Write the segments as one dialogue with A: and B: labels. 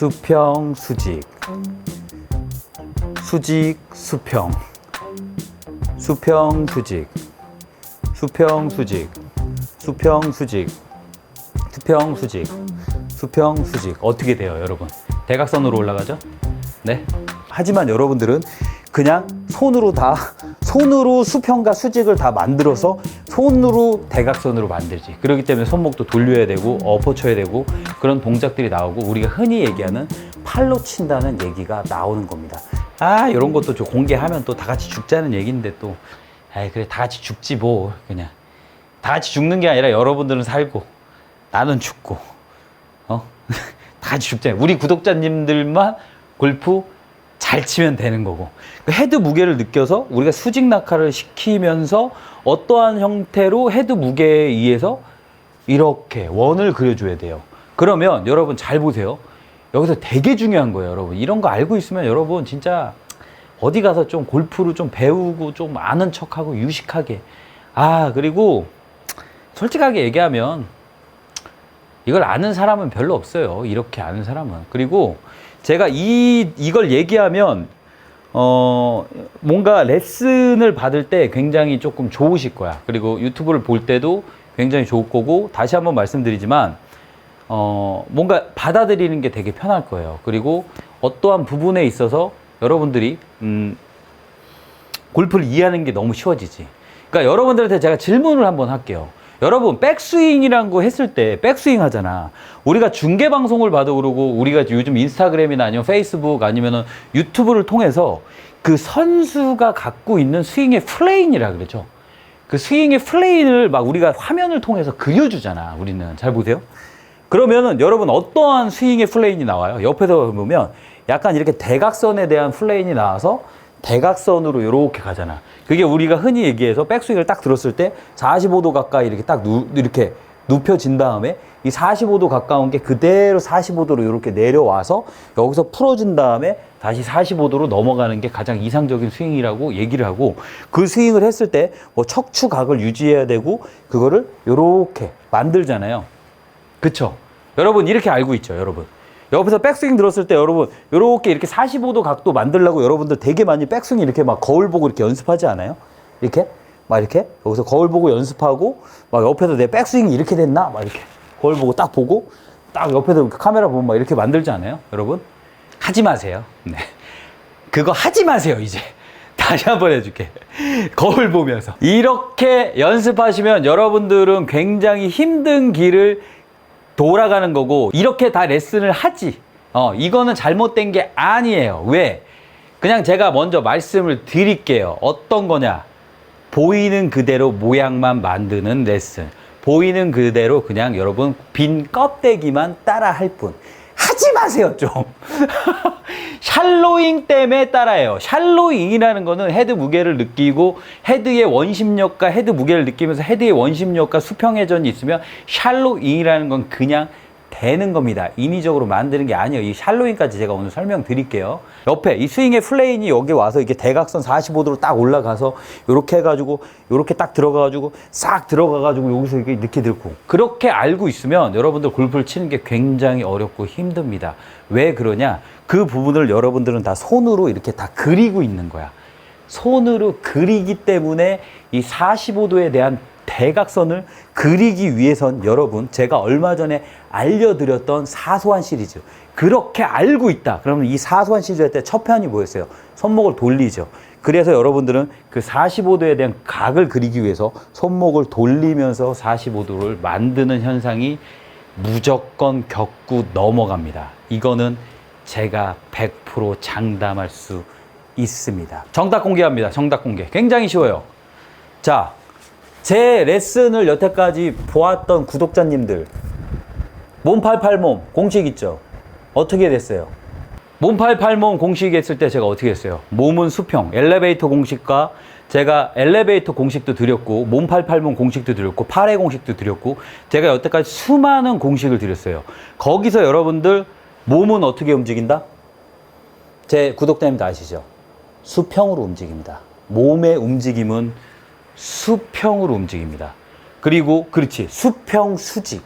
A: 수평 수직. 수직 수평. 수평 수직. 수평 수직. 수평 수직. 수평 수직. 수평 수직. 어떻게 돼요 여러분? 대각선으로 올라가죠? 네 하지만 여러분들은 그냥 손으로 다 손으로 수평과 수직을 다 만들어서 손으로 대각선으로 만들지 그렇기 때문에 손목도 돌려야 되고 엎어쳐야 되고 그런 동작들이 나오고 우리가 흔히 얘기하는 팔로 친다는 얘기가 나오는 겁니다 아 이런 것도 좀 공개하면 또 다 같이 죽자는 얘기인데 또 아이 그래 다 같이 죽지 뭐 그냥 다 같이 죽는 게 아니라 여러분들은 살고 나는 죽고 어? 다 같이 죽잖아요. 우리 구독자님들만 골프 잘 치면 되는 거고. 그 헤드 무게를 느껴서 우리가 수직 낙하를 시키면서 어떠한 형태로 헤드 무게에 의해서 이렇게 원을 그려줘야 돼요. 그러면 여러분 잘 보세요. 여기서 되게 중요한 거예요, 여러분. 이런 거 알고 있으면 여러분 진짜 어디 가서 좀 골프를 좀 배우고 좀 아는 척하고 유식하게. 아, 그리고 솔직하게 얘기하면 이걸 아는 사람은 별로 없어요. 이렇게 아는 사람은. 그리고 제가 이, 이걸 얘기하면, 어, 뭔가 레슨을 받을 때 굉장히 조금 좋으실 거야. 그리고 유튜브를 볼 때도 굉장히 좋을 거고, 다시 한번 말씀드리지만, 어, 뭔가 받아들이는 게 되게 편할 거예요. 그리고 어떠한 부분에 있어서 여러분들이, 음, 골프를 이해하는 게 너무 쉬워지지. 그러니까 여러분들한테 제가 질문을 한번 할게요. 여러분 백스윙이란 거 했을 때 백스윙 하잖아. 우리가 중계 방송을 봐도 그러고 우리가 요즘 인스타그램이나 아니면 페이스북 아니면은 유튜브를 통해서 그 선수가 갖고 있는 스윙의 플레인이라 그러죠. 그 스윙의 플레인을 막 우리가 화면을 통해서 그려주잖아. 우리는 잘 보세요. 그러면은 여러분 어떠한 스윙의 플레인이 나와요? 옆에서 보면 약간 이렇게 대각선에 대한 플레인이 나와서 대각선으로 이렇게 가잖아. 그게 우리가 흔히 얘기해서 백스윙을 딱 들었을 때 45도 가까이 이렇게 딱 누, 이렇게 눕혀진 다음에 이 45도 가까운 게 그대로 45도로 이렇게 내려와서 여기서 풀어진 다음에 다시 45도로 넘어가는 게 가장 이상적인 스윙이라고 얘기를 하고 그 스윙을 했을 때 뭐 척추각을 유지해야 되고 그거를 이렇게 만들잖아요. 그쵸? 여러분 이렇게 알고 있죠, 여러분. 옆에서 백스윙 들었을 때 여러분 이렇게 이렇게 45도 각도 만들려고 여러분들 되게 많이 백스윙 이렇게 막 거울 보고 이렇게 연습하지 않아요? 이렇게 막 이렇게 여기서 거울 보고 연습하고 막 옆에서 내 백스윙이 이렇게 됐나 막 이렇게 거울 보고 딱 보고 딱 옆에서 카메라 보면 막 이렇게 만들지 않아요? 여러분 하지 마세요. 네. 그거 하지 마세요 이제. 다시 한 번 해줄게. 거울 보면서. 이렇게 연습하시면 여러분들은 굉장히 힘든 길을 돌아가는 거고 이렇게 다 레슨을 하지. 어, 이거는 잘못된 게 아니에요. 왜? 그냥 제가 먼저 말씀을 드릴게요. 어떤 거냐? 보이는 그대로 모양만 만드는 레슨. 보이는 그대로 그냥 여러분 빈 껍데기만 따라 할 뿐. 마세요, 좀. 샬로잉 때문에 따라해요. 샬로잉이라는 거는 헤드 무게를 느끼고 헤드의 원심력과 헤드 무게를 느끼면서 헤드의 원심력과 수평 회전이 있으면 샬로잉이라는 건 그냥 되는 겁니다. 인위적으로 만드는 게 아니에요. 이 샬로잉까지 제가 오늘 설명드릴게요. 옆에 이 스윙의 플레인이 여기 와서 이게 대각선 45도로 딱 올라가서 이렇게 해가지고 이렇게 딱 들어가가지고 싹 들어가가지고 여기서 이렇게 이렇게 들고 그렇게 알고 있으면 여러분들 골프를 치는 게 굉장히 어렵고 힘듭니다. 왜 그러냐? 그 부분을 여러분들은 다 손으로 이렇게 다 그리고 있는 거야. 손으로 그리기 때문에 이 45도에 대한 대각선을 그리기 위해선 여러분 제가 얼마 전에 알려드렸던 사소한 시리즈. 그렇게 알고 있다. 그러면 이 사소한 시리즈 할 때 첫 편이 뭐였어요? 손목을 돌리죠. 그래서 여러분들은 그 45도에 대한 각을 그리기 위해서 손목을 돌리면서 45도를 만드는 현상이 무조건 겪고 넘어갑니다. 이거는 제가 100% 장담할 수 있습니다. 정답 공개합니다. 정답 공개. 굉장히 쉬워요. 자 제 레슨을 여태까지 보았던 구독자님들 몸팔팔몸 공식 있죠? 어떻게 됐어요? 몸팔팔몸 공식 했을 때 제가 어떻게 했어요? 몸은 수평 엘리베이터 공식과 제가 엘리베이터 공식도 드렸고 몸팔팔몸 공식도 드렸고 팔의 공식도 드렸고 제가 여태까지 수많은 공식을 드렸어요. 거기서 여러분들 몸은 어떻게 움직인다? 제 구독자님도 아시죠? 수평으로 움직입니다. 몸의 움직임은 수평으로 움직입니다. 그리고 그렇지 수평 수직.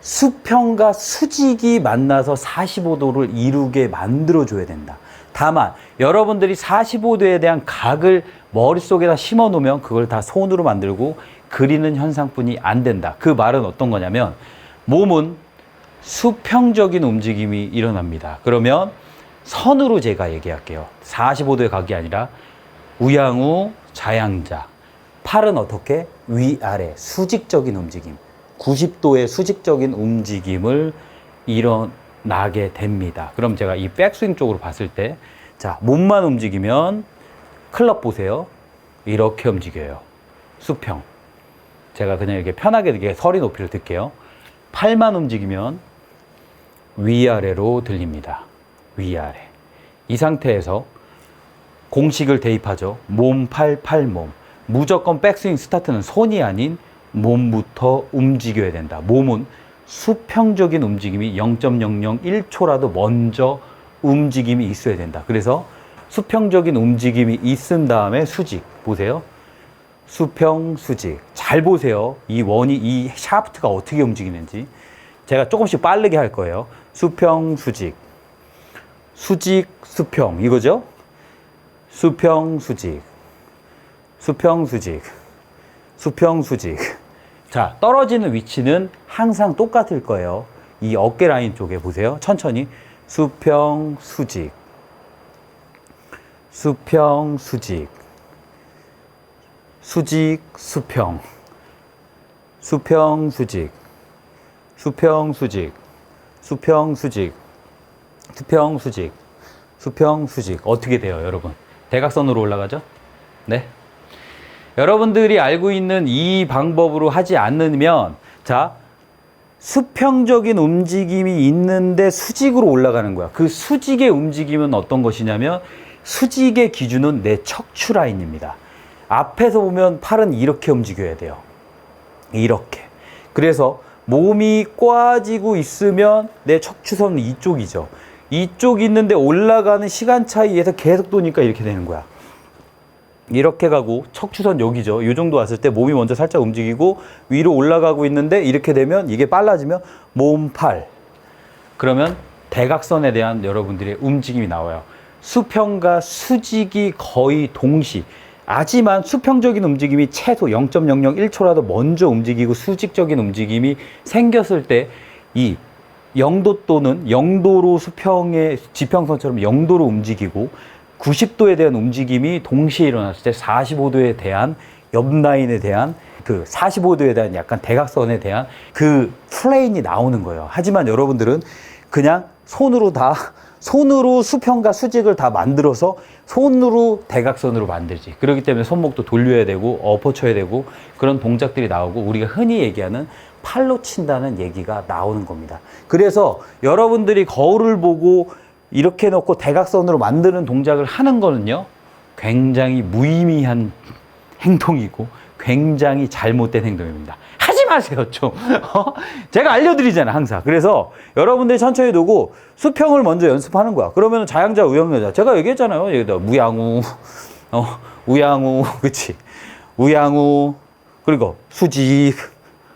A: 수평과 수직이 만나서 45도를 이루게 만들어 줘야 된다. 다만 여러분들이 45도에 대한 각을 머릿속에다 심어 놓으면 그걸 다 손으로 만들고 그리는 현상뿐이 안 된다. 그 말은 어떤 거냐면 몸은 수평적인 움직임이 일어납니다. 그러면 선으로 제가 얘기할게요. 45도의 각이 아니라 우양우 자양자. 팔은 어떻게? 위아래 수직적인 움직임. 90도의 수직적인 움직임을 일어나게 됩니다. 그럼 제가 이 백스윙 쪽으로 봤을 때, 자, 몸만 움직이면 클럽 보세요. 이렇게 움직여요. 수평. 제가 그냥 이렇게 편하게 이렇게 서리 높이를 들게요. 팔만 움직이면 위아래로 들립니다. 위아래. 이 상태에서 공식을 대입하죠. 몸, 팔, 팔, 몸. 무조건 백스윙 스타트는 손이 아닌 몸부터 움직여야 된다. 몸은 수평적인 움직임이 0.001초라도 먼저 움직임이 있어야 된다. 그래서 수평적인 움직임이 있은 다음에 수직. 보세요. 수평, 수직. 잘 보세요. 이 원이, 이 샤프트가 어떻게 움직이는지. 제가 조금씩 빠르게 할 거예요. 수평, 수직. 수직, 수평. 이거죠? 수평, 수직. 수평, 수직. 수평, 수직. 자, 떨어지는 위치는 항상 똑같을 거예요. 이 어깨 라인 쪽에 보세요. 천천히. 수평, 수직. 수평, 수직. 수직, 수평. 수평, 수직. 수평, 수직. 수평, 수직. 수평, 수직. 수평, 수직. 어떻게 돼요, 여러분? 대각선으로 올라가죠? 네. 여러분들이 알고 있는 이 방법으로 하지 않으면, 자, 수평적인 움직임이 있는데 수직으로 올라가는 거야. 그 수직의 움직임은 어떤 것이냐면, 수직의 기준은 내 척추 라인입니다. 앞에서 보면 팔은 이렇게 움직여야 돼요. 이렇게. 그래서 몸이 꽈지고 있으면 내 척추선은 이쪽이죠. 이쪽 있는데 올라가는 시간 차이에서 계속 도니까 이렇게 되는 거야. 이렇게 가고 척추선 여기죠. 이 정도 왔을 때 몸이 먼저 살짝 움직이고 위로 올라가고 있는데 이렇게 되면 이게 빨라지면 몸, 팔. 그러면 대각선에 대한 여러분들의 움직임이 나와요. 수평과 수직이 거의 동시. 하지만 수평적인 움직임이 최소 0.001초라도 먼저 움직이고 수직적인 움직임이 생겼을 때 이 영도 또는 영도로 수평의 지평선처럼 영도로 움직이고 90도에 대한 움직임이 동시에 일어났을 때 45도에 대한 옆라인에 대한 그 45도에 대한 약간 대각선에 대한 그 플레인이 나오는 거예요. 하지만 여러분들은 그냥 손으로 다 손으로 수평과 수직을 다 만들어서 손으로 대각선으로 만들지. 그렇기 때문에 손목도 돌려야 되고 엎어쳐야 되고 그런 동작들이 나오고 우리가 흔히 얘기하는 팔로 친다는 얘기가 나오는 겁니다. 그래서 여러분들이 거울을 보고 이렇게 놓고 대각선으로 만드는 동작을 하는 거는요. 굉장히 무의미한 행동이고 굉장히 잘못된 행동입니다. 하지 마세요, 좀. 어? 제가 알려드리잖아요, 항상. 그래서 여러분들이 천천히 두고 수평을 먼저 연습하는 거야. 그러면 자양자, 우양자. 제가 얘기했잖아요. 여기다 무양우, 어, 우양우, 그치. 우양우, 그리고 수직,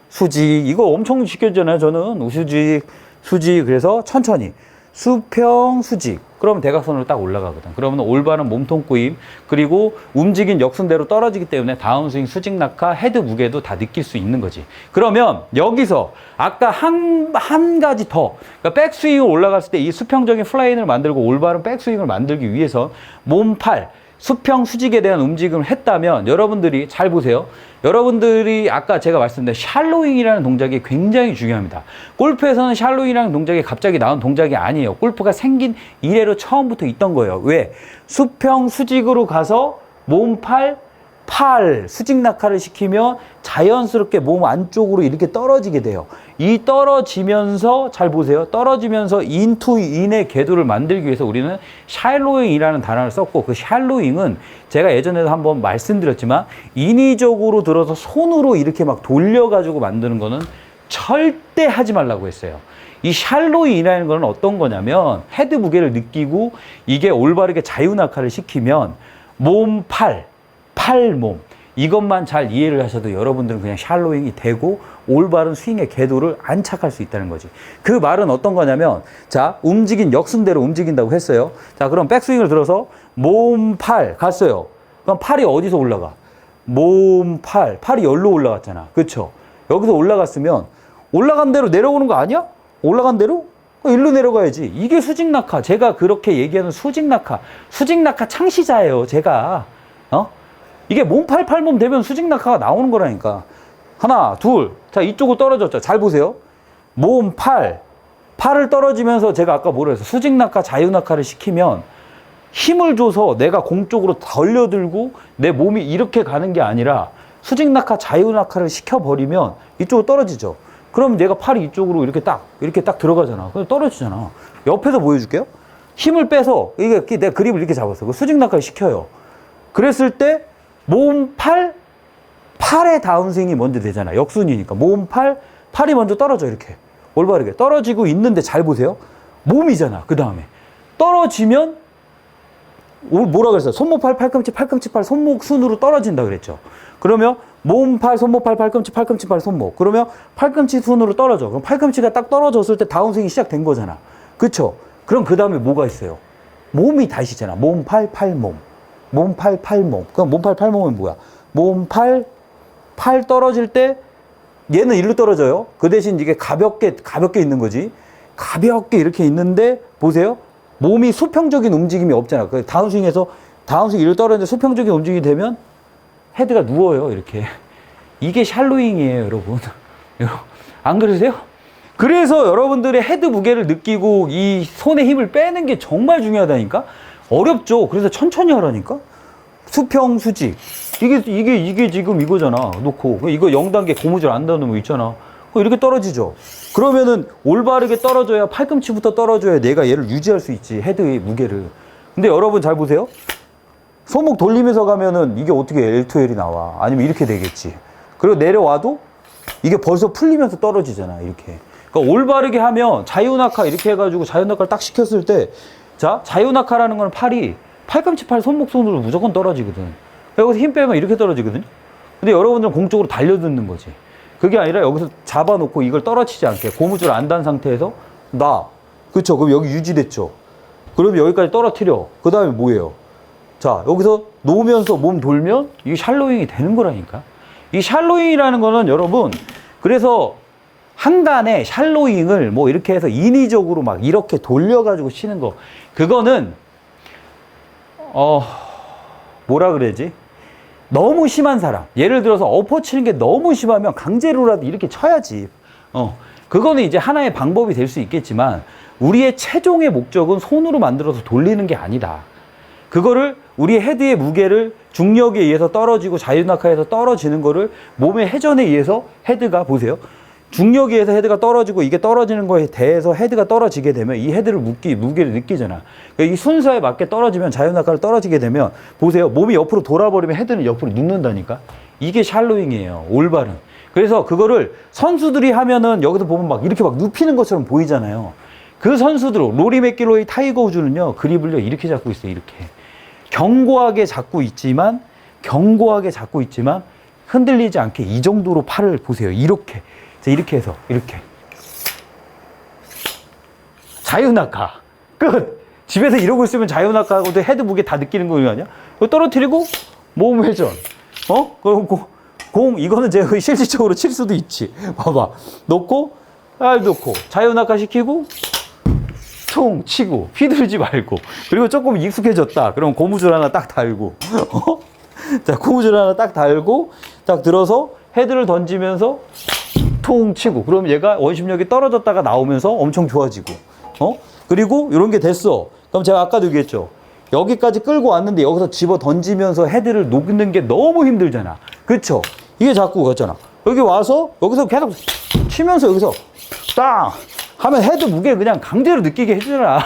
A: 수직. 이거 엄청 시켰잖아요, 저는. 우수직, 수직. 그래서 천천히. 수평, 수직. 그러면 대각선으로 딱 올라가거든. 그러면 올바른 몸통 구임, 그리고 움직인 역순대로 떨어지기 때문에 다운스윙, 수직 낙하, 헤드 무게도 다 느낄 수 있는 거지. 그러면 여기서 아까 한, 한 가지 더, 그러니까 백스윙을 올라갔을 때 이 수평적인 플레인을 만들고 올바른 백스윙을 만들기 위해서 몸, 팔, 수평 수직에 대한 움직임을 했다면 여러분들이 잘 보세요. 여러분들이 아까 제가 말씀드린 샬로잉이라는 동작이 굉장히 중요합니다. 골프에서는 샬로잉이라는 동작이 갑자기 나온 동작이 아니에요. 골프가 생긴 이래로 처음부터 있던 거예요. 왜? 수평 수직으로 가서 몸, 팔, 팔 수직 낙하를 시키면 자연스럽게 몸 안쪽으로 이렇게 떨어지게 돼요. 이 떨어지면서 잘 보세요. 떨어지면서 인투 인의 궤도를 만들기 위해서 우리는 샬로잉이라는 단어를 썼고 그 샬로잉은 제가 예전에도 한번 말씀드렸지만 인위적으로 들어서 손으로 이렇게 막 돌려 가지고 만드는 거는 절대 하지 말라고 했어요. 이 샬로잉이라는 건 어떤 거냐면 헤드 무게를 느끼고 이게 올바르게 자유낙하를 시키면 몸, 팔, 팔, 몸 이것만 잘 이해를 하셔도 여러분들은 그냥 샬로잉이 되고 올바른 스윙의 궤도를 안착할 수 있다는 거지. 그 말은 어떤 거냐면 자 움직인 역순대로 움직인다고 했어요. 자 그럼 백스윙을 들어서 몸, 팔 갔어요. 그럼 팔이 어디서 올라가? 몸, 팔, 팔이 열로 올라갔잖아. 그렇죠? 여기서 올라갔으면 올라간 대로 내려오는 거 아니야? 올라간 대로? 어, 일로 내려가야지. 이게 수직 낙하. 제가 그렇게 얘기하는 수직 낙하. 수직 낙하 창시자예요. 제가. 어? 이게 몸팔 팔몸 되면 수직 낙하가 나오는 거라니까. 하나, 둘. 자, 이쪽으로 떨어졌죠. 잘 보세요. 몸, 팔. 팔을 떨어지면서 제가 아까 뭐라 했어? 수직 낙하, 자유 낙하를 시키면 힘을 줘서 내가 공 쪽으로 덜려들고 내 몸이 이렇게 가는 게 아니라 수직 낙하, 자유 낙하를 시켜버리면 이쪽으로 떨어지죠. 그럼 내가 팔이 이쪽으로 이렇게 딱, 이렇게 딱 들어가잖아. 그럼 떨어지잖아. 옆에서 보여줄게요. 힘을 빼서, 이게 내가 그립을 이렇게 잡았어. 그 수직 낙하를 시켜요. 그랬을 때, 몸, 팔, 팔의 다운스윙이 먼저 되잖아. 역순이니까. 몸, 팔, 팔이 먼저 떨어져, 이렇게. 올바르게. 떨어지고 있는데 잘 보세요. 몸이잖아. 그 다음에. 떨어지면 오- 뭐라 그랬어요? 손목 팔, 팔꿈치, 팔꿈치 팔, 손목 순으로 떨어진다 그랬죠. 그러면 몸 팔, 손목 팔, 팔꿈치, 팔꿈치 팔, 손목. 그러면 팔꿈치 순으로 떨어져. 그럼 팔꿈치가 딱 떨어졌을 때 다운스윙이 시작된 거잖아. 그쵸? 그럼 그 다음에 뭐가 있어요? 몸이 다시잖아. 몸, 팔, 팔, 몸. 몸, 팔, 팔, 몸. 그럼 몸, 팔, 팔, 몸은 뭐야? 몸, 팔, 팔 떨어질 때 얘는 일로 떨어져요. 그 대신 이게 가볍게, 가볍게 있는 거지. 가볍게 이렇게 있는데, 보세요. 몸이 수평적인 움직임이 없잖아. 그 다운스윙에서 다운스윙 일로 떨어지는데 수평적인 움직임이 되면 헤드가 누워요. 이렇게. 이게 샬로잉이에요, 여러분. 안 그러세요? 그래서 여러분들의 헤드 무게를 느끼고 이 손에 힘을 빼는 게 정말 중요하다니까? 어렵죠. 그래서 천천히 하라니까? 수평, 수직. 이게, 이게, 이게 지금 이거잖아. 놓고. 이거 0단계 고무줄 안 닿는 거 있잖아. 이렇게 떨어지죠. 그러면은 올바르게 떨어져야 팔꿈치부터 떨어져야 내가 얘를 유지할 수 있지. 헤드의 무게를. 근데 여러분 잘 보세요. 손목 돌리면서 가면은 이게 어떻게 L2L이 나와. 아니면 이렇게 되겠지. 그리고 내려와도 이게 벌써 풀리면서 떨어지잖아. 이렇게. 그러니까 올바르게 하면 자유낙하 이렇게 해가지고 자유낙하를 딱 시켰을 때 자, 자유낙하라는 건 팔이 팔꿈치 팔 손목 손으로 무조건 떨어지거든. 여기서 힘 빼면 이렇게 떨어지거든. 근데 여러분들은 공쪽으로 달려드는 거지. 그게 아니라 여기서 잡아놓고 이걸 떨어지지 않게 고무줄 안 단 상태에서 나. 그쵸. 그럼 여기 유지됐죠. 그럼 여기까지 떨어뜨려. 그 다음에 뭐예요? 자, 여기서 놓으면서 몸 돌면 이게 샬로잉이 되는 거라니까. 이 샬로잉이라는 거는 여러분, 그래서 한간에 샬로잉을 뭐 이렇게 해서 인위적으로 막 이렇게 돌려가지고 치는 거. 그거는, 어, 뭐라 그래야지? 너무 심한 사람. 예를 들어서 엎어 치는 게 너무 심하면 강제로라도 이렇게 쳐야지. 어. 그거는 이제 하나의 방법이 될 수 있겠지만 우리의 최종의 목적은 손으로 만들어서 돌리는 게 아니다. 그거를 우리 헤드의 무게를 중력에 의해서 떨어지고 자유낙하에서 떨어지는 거를 몸의 회전에 의해서 헤드가 보세요. 중력에 의해서 헤드가 떨어지고 이게 떨어지는 거에 대해서 헤드가 떨어지게 되면 이 헤드를 묶기 무게를 느끼잖아. 그러니까 이 순서에 맞게 떨어지면 자유낙하를 떨어지게 되면 보세요. 몸이 옆으로 돌아버리면 헤드는 옆으로 눕는다니까. 이게 샬로잉이에요. 올바른. 그래서 그거를 선수들이 하면은 여기서 보면 막 이렇게 막 눕히는 것처럼 보이잖아요. 그 선수들, 로리 맥길로이 타이거 우즈는요, 그립을요, 이렇게 잡고 있어요, 이렇게. 견고하게 잡고 있지만, 견고하게 잡고 있지만, 흔들리지 않게 이 정도로 팔을 보세요. 이렇게. 자, 이렇게 해서, 이렇게. 자유낙하. 끝! 집에서 이러고 있으면 자유낙하하고도 헤드 무게 다 느끼는 거 아니야? 이거 떨어뜨리고, 몸 회전. 어? 그럼 고- 공, 이거는 제가 실질적으로 칠 수도 있지. 봐봐. 놓고, 아, 놓고, 자유낙하 시키고, 퉁 치고 휘두르지 말고 그리고 조금 익숙해졌다 그럼 고무줄 하나 딱 달고 어? 자 고무줄 하나 딱 달고 딱 들어서 헤드를 던지면서 퉁 치고 그럼 얘가 원심력이 떨어졌다가 나오면서 엄청 좋아지고. 어? 그리고 이런 게 됐어. 그럼 제가 아까도 얘기했죠. 여기까지 끌고 왔는데 여기서 집어 던지면서 헤드를 녹는 게 너무 힘들잖아. 그쵸? 이게 자꾸 그렇잖아. 여기 와서 여기서 계속 치면서 여기서 딱 하면 헤드 무게 그냥 강제로 느끼게 해주잖아.